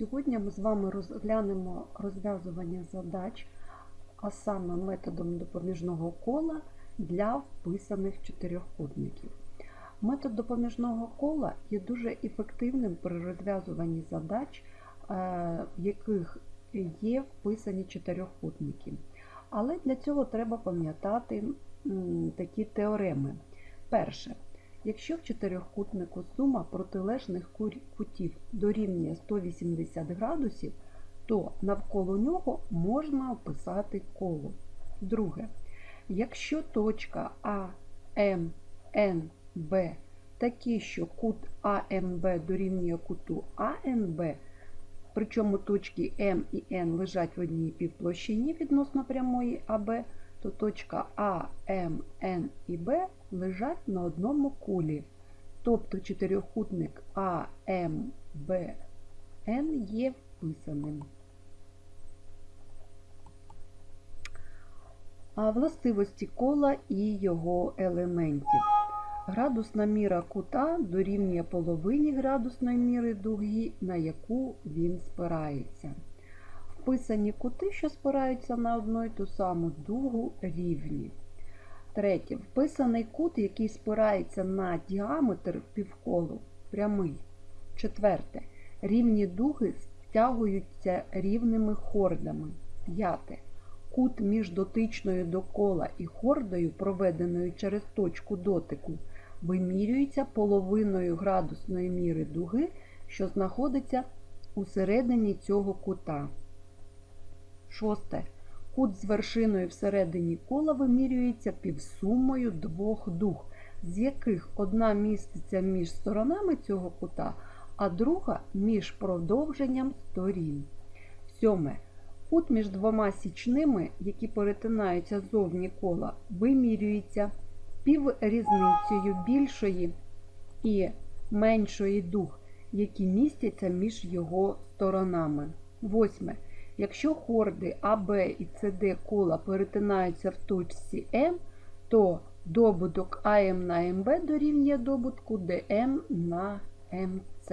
Сьогодні ми з вами розглянемо розв'язування задач, а саме методом допоміжного кола для вписаних чотирьохкутників. Метод допоміжного кола є дуже ефективним при розв'язуванні задач, е, в яких є вписані чотирьохкутники. Але для цього треба пам'ятати такі теореми. Перше. Якщо в чотирьохкутнику сума протилежних кутів дорівнює 180 градусів, то навколо нього можна описати коло. Друге. Якщо точка А, М, Н, Б такі, що кут АМБ дорівнює куту АНБ, причому точки М і Н лежать в одній півплощині відносно прямої АБ, то точка А, М, Н і Б лежать на одному кулі. Тобто чотирьохкутник А, М, Б, Н є вписаним. А властивості кола і його елементів. Градусна міра кута дорівнює половині градусної міри дуги, на яку він спирається. Вписані кути, що спираються на одну й ту саму дугу, рівні. Третє. Вписаний кут, який спирається на діаметр півколу, прямий. Четверте. Рівні дуги стягуються рівними хордами. П'яте. Кут між дотичною до кола і хордою, проведеною через точку дотику, вимірюється половиною градусної міри дуги, що знаходиться у середині цього кута. Шосте. Кут з вершиною всередині кола вимірюється півсумою двох дуг, з яких одна міститься між сторонами цього кута, а друга між продовженням сторін. Сьоме. Кут між двома січними, які перетинаються ззовні кола, вимірюється піврізницею більшої і меншої дуг, які містяться між його сторонами. Восьме. Якщо хорди АБ і СД кола перетинаються в точці М, то добуток АМ на МБ дорівнює добутку ДМ на МЦ.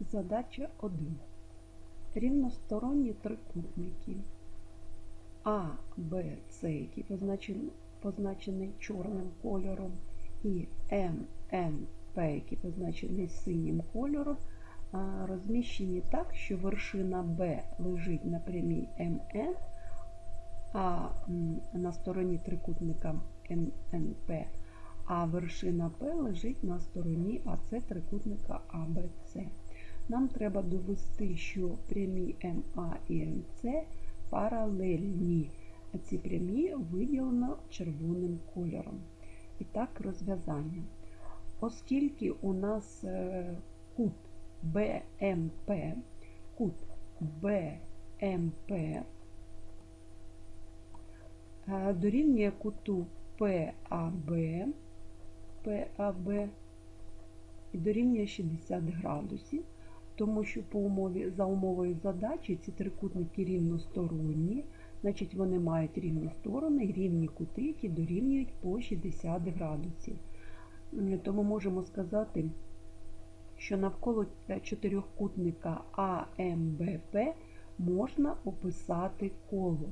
Задача 1. Рівносторонні трикутники А, Б, С, які позначені, позначені чорним кольором, і М, Н, П, які позначені синім кольором, а, розміщені так, що вершина Б лежить на прямій МН, а на стороні трикутника МНП, а вершина П лежить на стороні АЦ трикутника АБЦ. Нам треба довести, що прямі МА і МЦ паралельні. Ці прямі виділено червоним кольором. І так, розв'язання. Оскільки у нас е, кут БМП, кут БМП е, дорівнює куту ПАБ, ПАБ і дорівнює 60 градусів, тому що по умові, за умовою задачі ці трикутники рівносторонні, значить вони мають рівні сторони, рівні кути, які дорівнюють по 60 градусів. М, Тому можемо сказати, що навколо е, чотирьохкутника АМБП можна описати коло.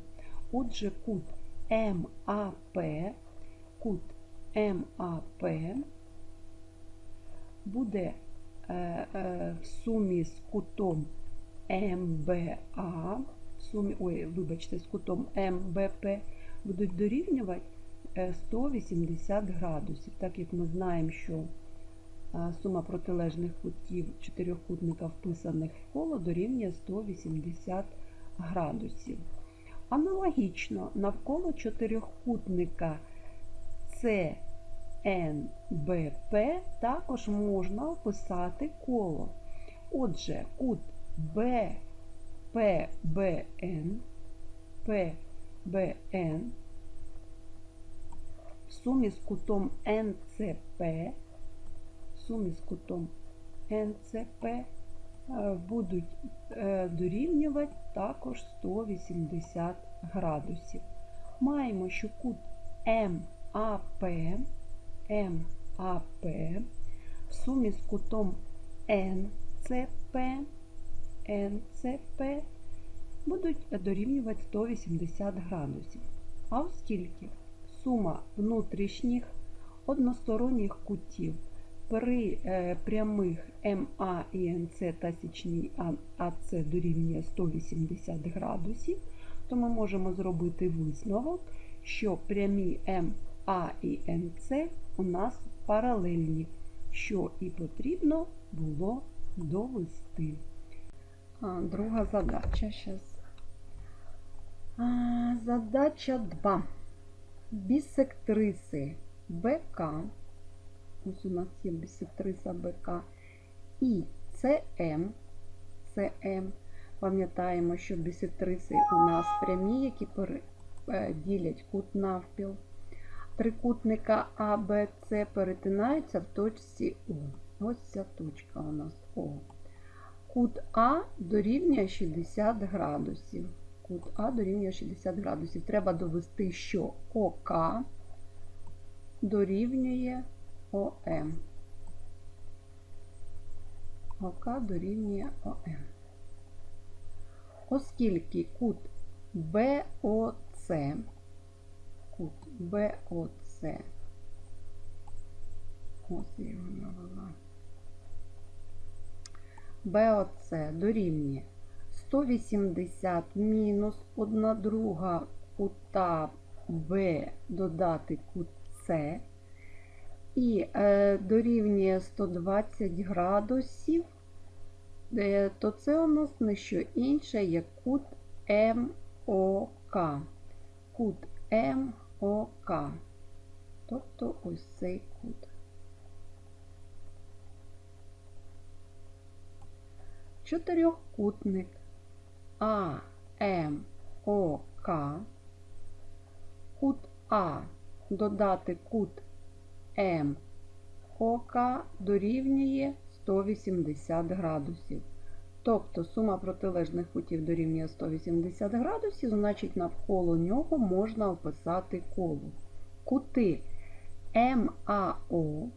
Отже, кут МАП, кут МАП буде е, е, в сумі з кутом МБА, в сумі, ой, вибачте, з кутом МБП будуть дорівнювати е, 180 градусів, так як ми знаємо, що е, сума протилежних кутів чотирьохкутника, вписаних в коло, дорівнює 180 градусів. Аналогічно, навколо чотирьохкутника ЦНБП також можна описати коло. Отже, кут БПБН, ПБН в сумі з кутом НЦП, в сумі з кутом НЦП е, будуть е, дорівнювати також 180 градусів. Маємо, що кут МАП, МАП в сумі з кутом НЦП НЦП будуть дорівнювати 180 градусів. А оскільки сума внутрішніх односторонніх кутів при е, прямих МА і НЦ та січній АЦ дорівнює 180 градусів, то ми можемо зробити висновок, що прямі МА і НЦ у нас паралельні, що і потрібно було довести. Друга задача зараз. Задача 2. Бісектриси БК. Ось у нас є бісектриса БК. І СМ. СМ. Пам'ятаємо, що бісектриси у нас прямі, які е, ділять кут навпіл. Трикутника А, Б, перетинаються в точці О. Ось ця точка у нас О. Кут А дорівнює 60 градусів. Кут А дорівнює 60 градусів. Треба довести, що ОК дорівнює ОМ. ОК дорівнює ОМ. Оскільки кут БОЦ, кут БОЦ, ось я його навела. БОЦ дорівнює 180 мінус 1 друга кута Б додати кут С і е, дорівнює 120 градусів, е, то це у нас не що інше, як кут МОК. Кут МОК. Тобто ось цей кут. Чотирьохкутник АМОК. Кут А додати кут МОК дорівнює 180 градусів. Тобто сума протилежних кутів дорівнює 180 градусів, значить навколо нього можна описати коло. Кути МАО,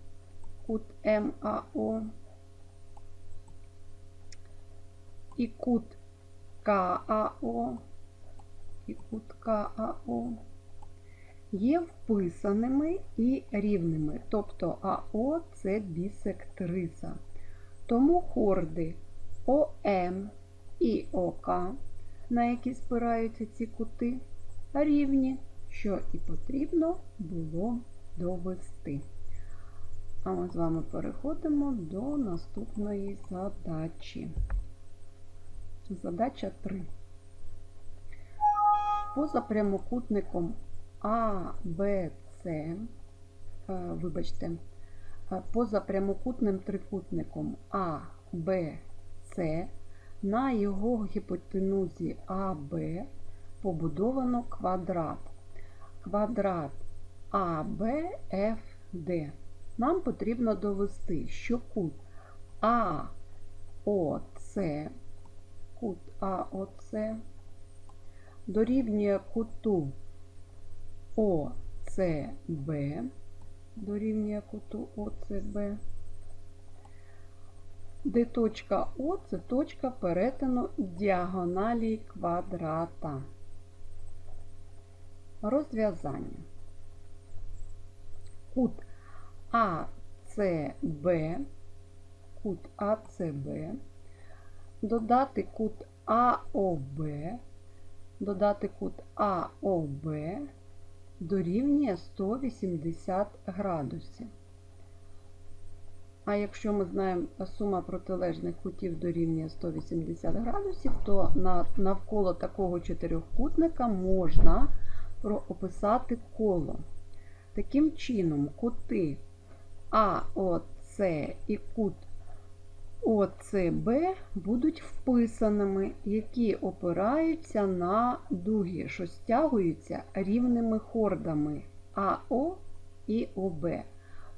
кут МАО і кут КАО, і кут КАО є вписаними і рівними, тобто АО це бісектриса. Тому хорди ОМ і ОК, на які спираються ці кути, рівні, що і потрібно було довести. А ми з вами переходимо до наступної задачі. Задача 3. Поза прямокутником А, Б, С, е, вибачте, е, поза прямокутним трикутником А, Б, С на його гіпотенузі АБ побудовано квадрат. Квадрат АБФД. Нам потрібно довести, що кут АОЦ, кут АОЦ дорівнює куту ОЦБ, дорівнює куту ОЦБ, де точка О це точка перетину діагоналі квадрата. Розв'язання. Кут АЦБ, кут АЦБ, додати кут АОБ, додати кут АОБ дорівнює 180 градусів. А якщо ми знаємо сума протилежних кутів дорівнює 180 градусів, то навколо такого чотирьохкутника можна описати коло. Таким чином, кути АОЦ і кут ОЦБ будуть вписаними, які опираються на дуги, що стягуються рівними хордами АО і ОБ.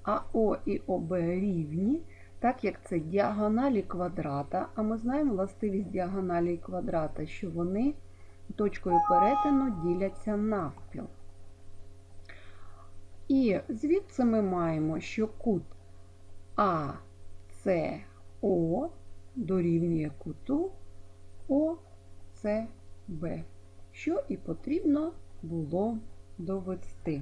АО і ОБ рівні, так як це діагоналі квадрата, а ми знаємо властивість діагоналі квадрата, що вони точкою перетину діляться навпіл. І звідси ми маємо, що кут АСО дорівнює куту ОЦБ, що і потрібно було довести.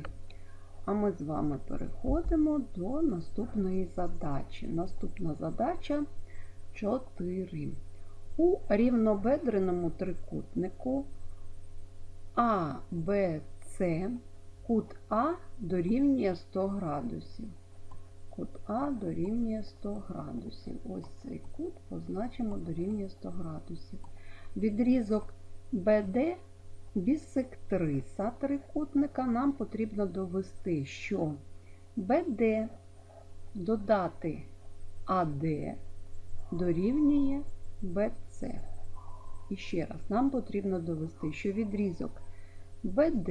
А ми з вами переходимо до наступної задачі. Наступна задача 4. У рівнобедреному трикутнику АБЦ кут А дорівнює 100 градусів. Кут А дорівнює 100 градусів. Ось цей кут позначимо дорівнює 100 градусів. Відрізок БД бісектриса трикутника нам потрібно довести, що БД додати АД дорівнює БЦ. І ще раз, нам потрібно довести, що відрізок БД,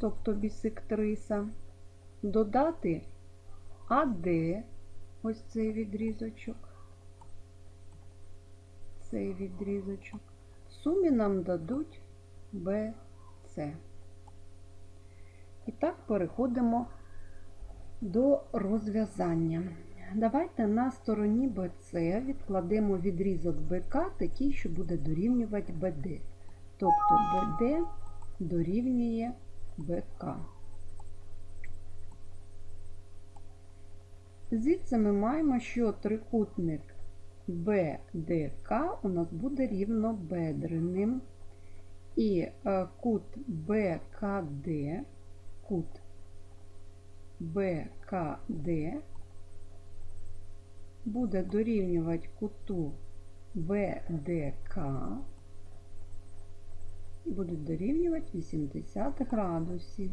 тобто бісектриса, додати АД, ось цей відрізочок, цей відрізочок, в сумі нам дадуть БЦ. І так переходимо до розв'язання. Давайте на стороні BC відкладемо відрізок БК такий, що буде дорівнювати БД. Тобто БД дорівнює БК. Звідси ми маємо, що трикутник БДК у нас буде рівнобедреним. І е, кут БКД, кут БКД буде дорівнювати куту ВДК буде дорівнювати 80 градусів.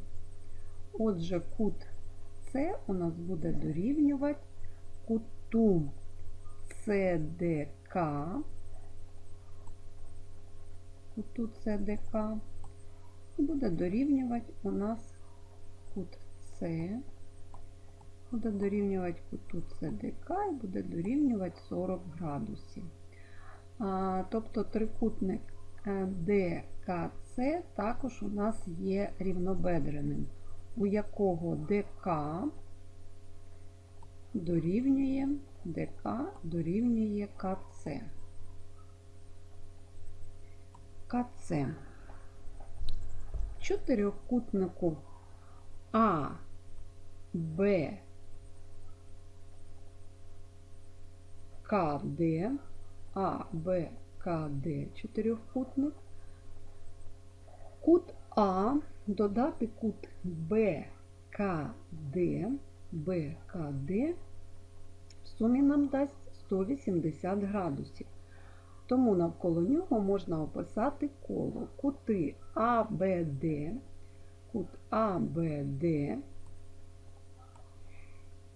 Отже, кут С у нас буде дорівнювати куту ЦДК, куту ЦДК, буде дорівнювати у нас кут С. Буде дорівнювати куту ЦДК і буде дорівнювати 40 градусів. А, тобто трикутник е, ДКЦ також у нас є рівнобедреним, у якого ДК дорівнює ДК дорівнює КЦ. КЦ. Чотирьохкутнику А, Б, КД, А, Б, КД, чотирьохкутник. Кут А додати кут БКД, БКД в сумі нам дасть 180 градусів. Тому навколо нього можна описати коло. Кути АБД, кут АБД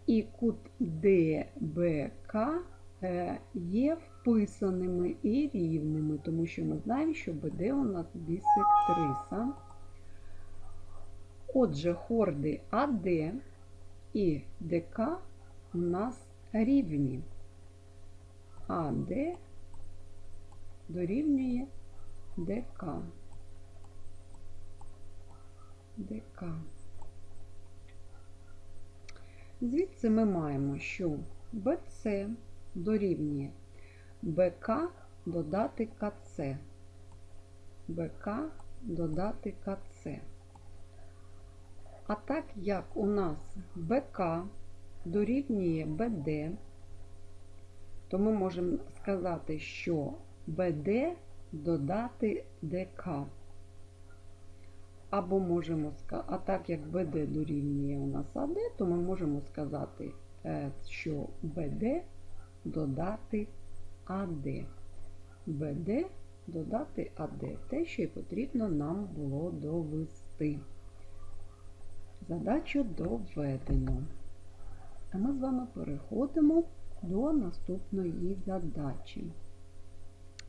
і кут ДБК е, є вписаними і рівними, тому що ми знаємо, що БД у нас бісектриса. Отже, хорди АД і ДК у нас рівні. АД дорівнює ДК. ДК. Звідси ми маємо, що BC дорівнює БК додати КЦ. БК додати КЦ. А так як у нас БК дорівнює БД, то ми можемо сказати, що БД додати ДК. Або можемо а так як БД дорівнює у нас АД, то ми можемо сказати, е, що БД додати АД. БД додати АД. Те, що і потрібно нам було довести. Задачу доведено. А ми з вами переходимо до наступної задачі.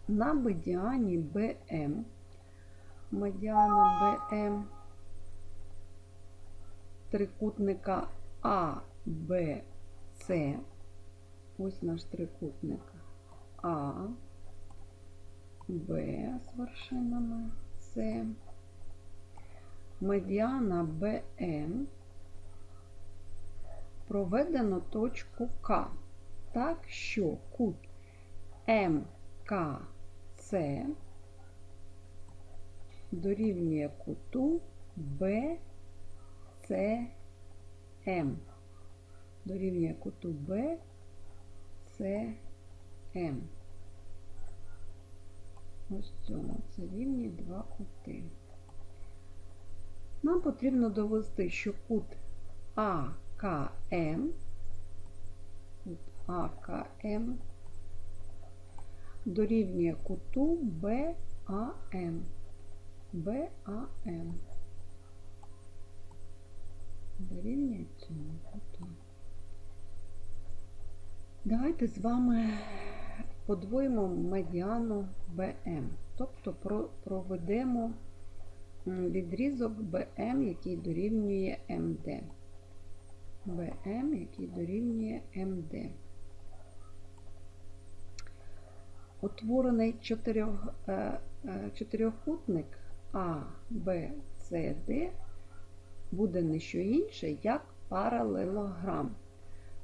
На медіані БМ медіана БМ трикутника А, Б, С. Ось наш трикутник А, Б з вершинами С. Медіана БМ проведено точку К, так що кут МК БЦ дорівнює куту БЦМ. Дорівнює куту БЦМ. Ось цьому. Це рівні два кути. Нам потрібно довести, що кут АКМ, АКМ дорівнює куту БАМ. БАМ. Дорівнює цьому куту. Давайте з вами подвоїмо медіану БМ. Тобто проведемо відрізок БМ, який дорівнює МД. БМ, який дорівнює МД. Утворений чотирьох, е, е, чотирьохкутник А, Б, С, Д буде не що інше, як паралелограм.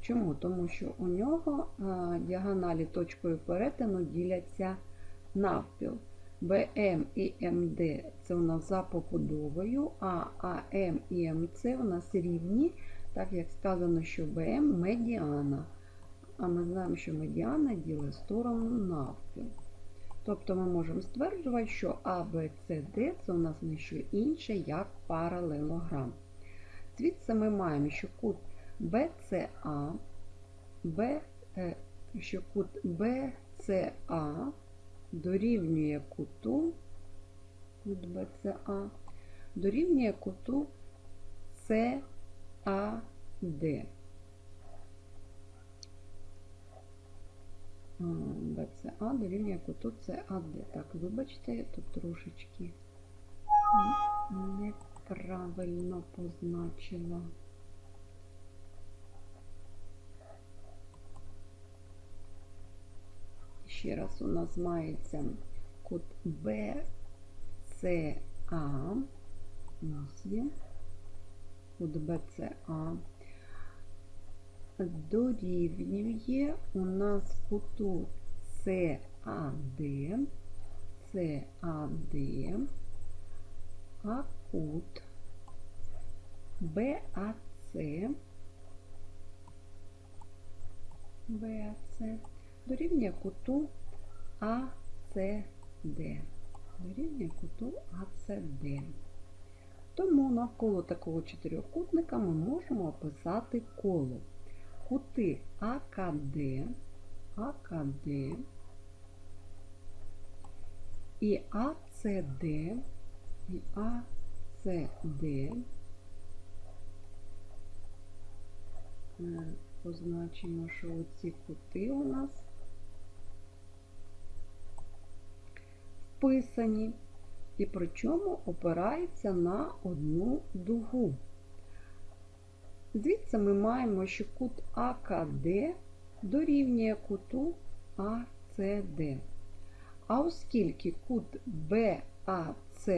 Чому? Тому що у нього е, діагоналі точкою перетину діляться навпіл. БМ і МД це у нас за побудовою, а АМ і МЦ у нас рівні, так як сказано, що БМ медіана. А ми знаємо, що медіана ділить сторону навпіл. Тобто ми можемо стверджувати, що Д це у нас не що інше, як паралелограм. Звідси ми маємо, що кут BCA, Б, е, що кут BCA дорівнює куту, кут BCA дорівнює куту CAD. БЦА дорівнює куту CAD. Так, вибачте, тут трошечки неправильно позначила. Ще раз у нас мається кут BCA. Ось є. Кут BCA дорівнює у нас куту CAD, CAD, а кут BAC, BAC дорівнює куту ACD. Дорівнює куту ACD. Тому навколо такого чотирьохкутника ми можемо описати коло. Кути АКД, АКД і АЦД, і АЦД Е, позначимо, що оці кути у нас вписані, і причому опирається на одну дугу. Звідси ми маємо, що кут АКД дорівнює куту АЦД. А оскільки кут БАЦ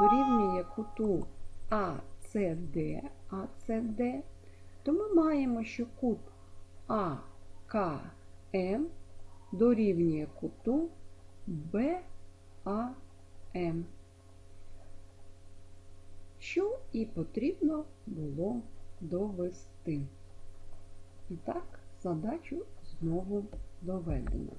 дорівнює куту АЦД, АЦД, то ми маємо, що кут АКМ дорівнює куту БАМ. Що і потрібно було довести. І так, задачу знову доведено.